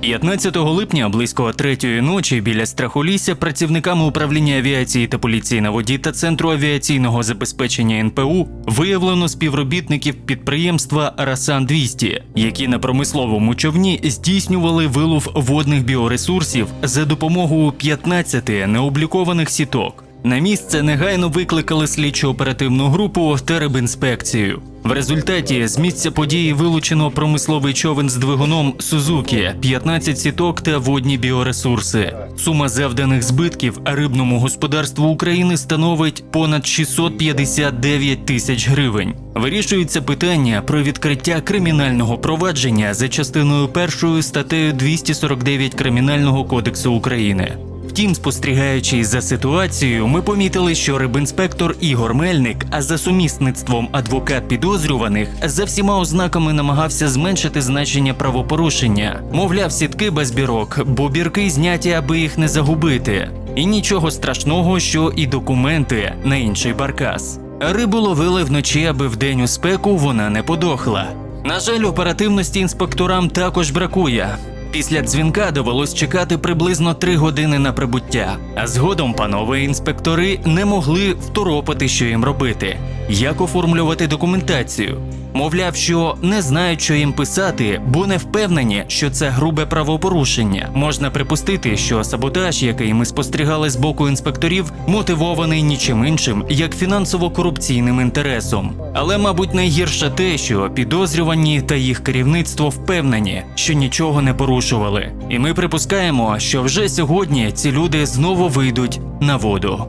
15 липня близько третьої ночі біля страхолісся працівниками управління авіації та поліції на воді та центру авіаційного забезпечення НПУ виявлено співробітників підприємства Расан 200 які на промисловому човні здійснювали вилов водних біоресурсів за допомогою 15 необлікованих сіток. На місце негайно викликали слідчо-оперативну групу та рибінспекцію. В результаті з місця події вилучено промисловий човен з двигуном Сузукі, 15 сіток та водні біоресурси. Сума завданих збитків рибному господарству України становить понад 659 тисяч гривень. Вирішується питання про відкриття кримінального провадження за частиною першою статтею 249 Кримінального кодексу України. Втім, спостерігаючи за ситуацією, ми помітили, що рибінспектор Ігор Мельник, а за сумісництвом адвокат підозрюваних, за всіма ознаками намагався зменшити значення правопорушення. Мовляв, сітки без бірок, бо бірки зняті, аби їх не загубити. І нічого страшного, що і документи на інший баркас. Рибу ловили вночі, аби вдень у спеку вона не подохла. На жаль, оперативності інспекторам також бракує. Після дзвінка довелось чекати приблизно три години на прибуття. А згодом панове інспектори не могли второпити, що їм робити, як оформлювати документацію. Мовляв, що не знають, що їм писати, бо не впевнені, що це грубе правопорушення. Можна припустити, що саботаж, який ми спостерігали з боку інспекторів, мотивований нічим іншим, як фінансово-корупційним інтересом. Але, мабуть, найгірше те, що підозрювані та їх керівництво впевнені, що нічого не порушували. І ми припускаємо, що вже сьогодні ці люди знову вийдуть на воду.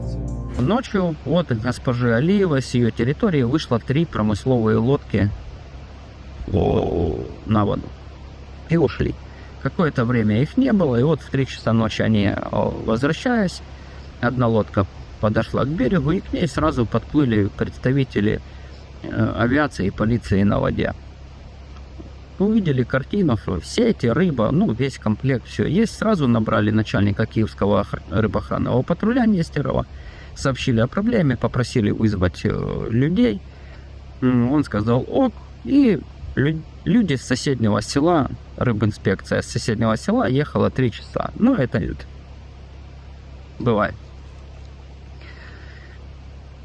Ночью от госпожи Алиевой с ее территории вышло три промысловые лодки на воду и ушли. Какое-то время их не было, и вот в 3 часа ночи они, о, возвращаясь, одна лодка подошла к берегу, и к ней сразу подплыли представители э, авиации и полиции на воде. Увидели картину, что сети, рыба, ну, весь комплект, все есть. Сразу набрали начальника Киевского охр- рыбоохранного патруля Нестерова, сообщили о проблеме, попросили вызвать э, людей. Он сказал ок, и лю- люди с соседнего села, рыбинспекция с соседнего села ехала три часа. Ну, это бывает.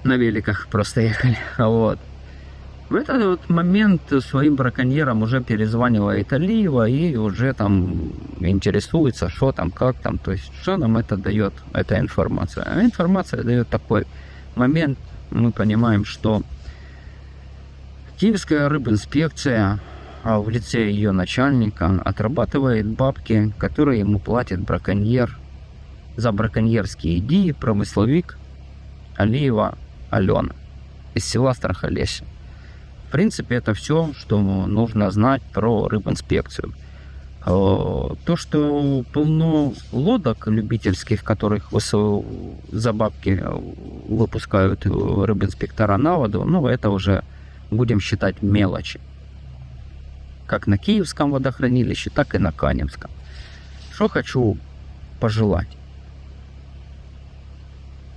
На великах просто ехали. Вот. В этот вот момент своим браконьерам уже перезванивает Алиева и уже там интересуется, что там, как там, то есть что нам это дает, эта информация. А информация дает такой момент, мы понимаем, что Киевская рыбинспекция а в лице ее начальника отрабатывает бабки, которые ему платит браконьер за браконьерские идеи промысловик Алиева Алена из села Страхолесье. Принципе, это все, что нужно знать про рыбинспекцию. Э, То, что полно лодок любительских, которых за бабки э, выпускают э, рыбинспектора на воду, ну, это уже будем считать мелочи. Как на Киевском водохранилище, так и на Каневском. Что хочу пожелать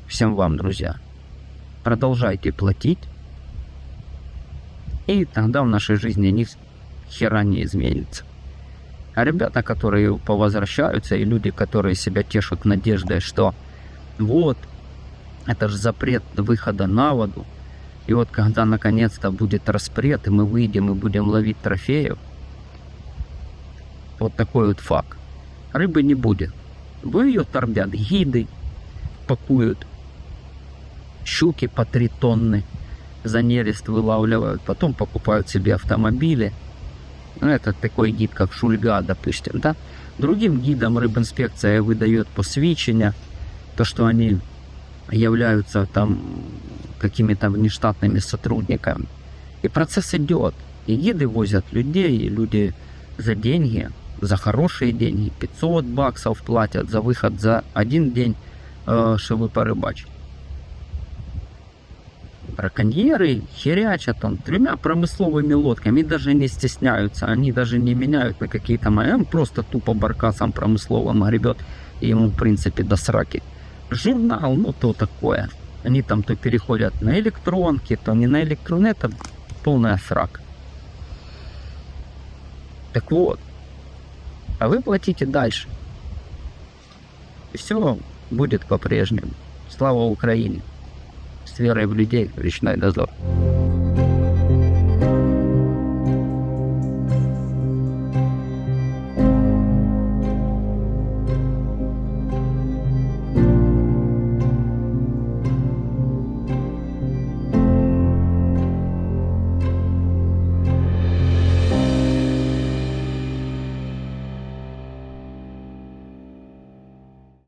всем вам, друзья. Продолжайте платить, и тогда в нашей жизни ни хера не изменится. А ребята, которые повозвращаются, и люди, которые себя тешут надеждой, что вот, это же запрет выхода на воду, и вот когда наконец-то будет распрет, и мы выйдем и будем ловить трофеев, вот такой вот факт. Рыбы не будет. Вы ее торбят гиды, пакуют щуки по 3 тонны, за нерест вылавливают, потом покупают себе автомобили. Ну, это такой гид, как Шульга, допустим, да? Другим гидам рыбинспекция выдает посвящения, то, что они являются там какими-то внештатными сотрудниками. И процесс идет. И гиды возят людей, и люди за деньги, за хорошие деньги, 500 баксов платят за выход за один день, э, чтобы порыбачить. Браконьеры херячат он тремя промысловыми лодками, даже не стесняются, они даже не меняют на какие-то он просто тупо баркасом промысловым гребет, и ему в принципе до сраки. Журнал, ну то такое. Они там то переходят на электронки, то не на электроны, это полная срака. Так вот, А вы платите дальше. И все будет по-прежнему. Слава Украине. С верой в людей, речной дозор.